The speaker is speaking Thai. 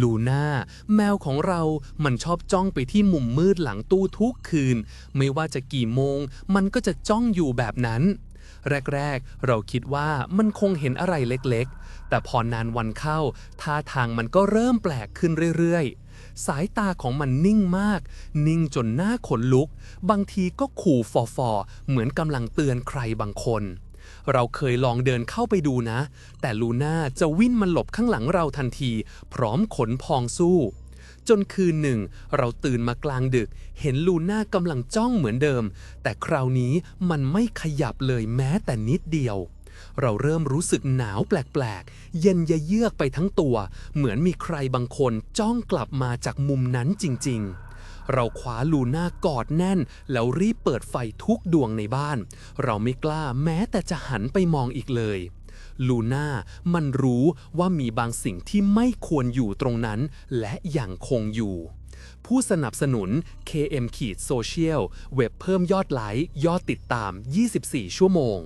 ลูน่าแมวของเรา มันชอบจ้องไปที่มุมมืดหลังตู้ทุกคืน ไม่ว่าจะกี่โมง มันก็จะจ้องอยู่แบบนั้น แรกๆ เราคิดว่ามันคงเห็นอะไรเล็กๆ แต่พอนานวันเข้า ท่าทางมันก็เริ่มแปลกขึ้นเรื่อยๆสายตาของมันนิ่งมาก นิ่งจนหน้าขนลุก บางทีก็ขู่ฟอๆเหมือนกำลังเตือนใครบางคน เราเคยลองเดินเข้าไปดูนะ แต่ลูน่าจะวิ่งมาหลบข้างหลังเราทันที พร้อมขนพองสู้ จนคืนหนึ่ง เราตื่นมากลางดึก เห็นลูน่ากำลังจ้องเหมือนเดิม แต่คราวนี้มันไม่ขยับเลยแม้แต่นิดเดียวเราเริ่มรู้สึกหนาวแปลกๆ เย็นเยือกไปทั้งตัว เหมือนมีใครบางคนจ้องกลับมาจากมุมนั้นจริง ๆ เราคว้าลูน่ากอดแน่น แล้วรีบเปิดไฟทุกดวงในบ้าน เราไม่กล้าแม้แต่จะหันไปมองอีกเลยลูน่ามันรู้ว่ามีบางสิ่งที่ไม่ควรอยู่ตรงนั้น และยังคงอยู่ ผู้สนับสนุน KM ขีดโซเชียลเว็บเพิ่มยอดไลค์ ยอดติดตาม 24 ชั่วโมง